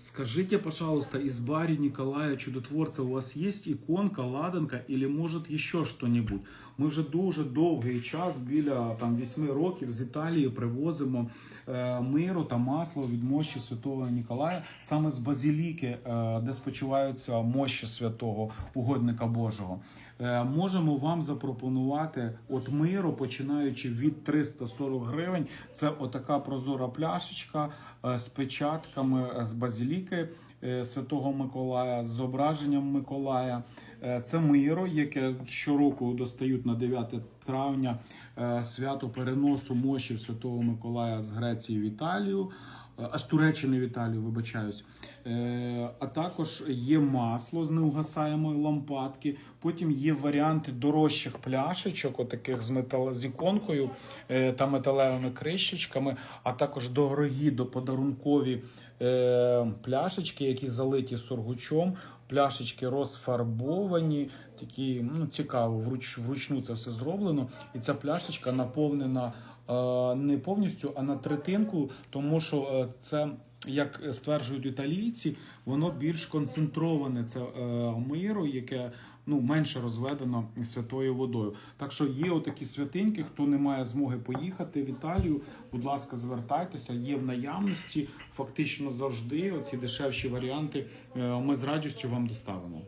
Скажите, пожалуйста, из Бари Николая Чудотворца у вас есть иконка, ладанка или может еще что-нибудь? Ми вже дуже довгий час, біля там 8 років з Італії привозимо е, миру та масло від мощі Святого Ніколая, саме з базіліки, е, де спочиваються мощі святого угодника Божого. Е, можемо вам запропонувати от миру, починаючи від 340 гривень. Це отака прозора пляшечка е, з печатками е, з базіліки е, Святого Миколая, з зображенням Миколая. Е, Це миро, яке щороку достають на 9 травня е, свято переносу мощів Святого Миколая з Греції в Італію. А з Туреччини в Італію, вибачаюсь. Е, А також є масло з неугасаємої лампадки. Потім є варіанти дорожчих пляшечок, отаких з метал... з іконкою е, та металевими кришечками, а також дорогі доподарункові е, пляшечки, які залиті сургучом. Пляшечки розфарбовані, такі ну цікаво, вруч, вручну це все зроблено. І ця пляшечка наповнена е, не повністю, а на третинку, тому що е, це. Як стверджують італійці, воно більш концентроване це е, миро, яке ну менше розведено святою водою. Так що є отакі святинки, хто не має змоги поїхати в Італію, будь ласка, звертайтеся, є в наявності. Фактично завжди оці дешевші варіанти е, ми з радістю вам доставимо.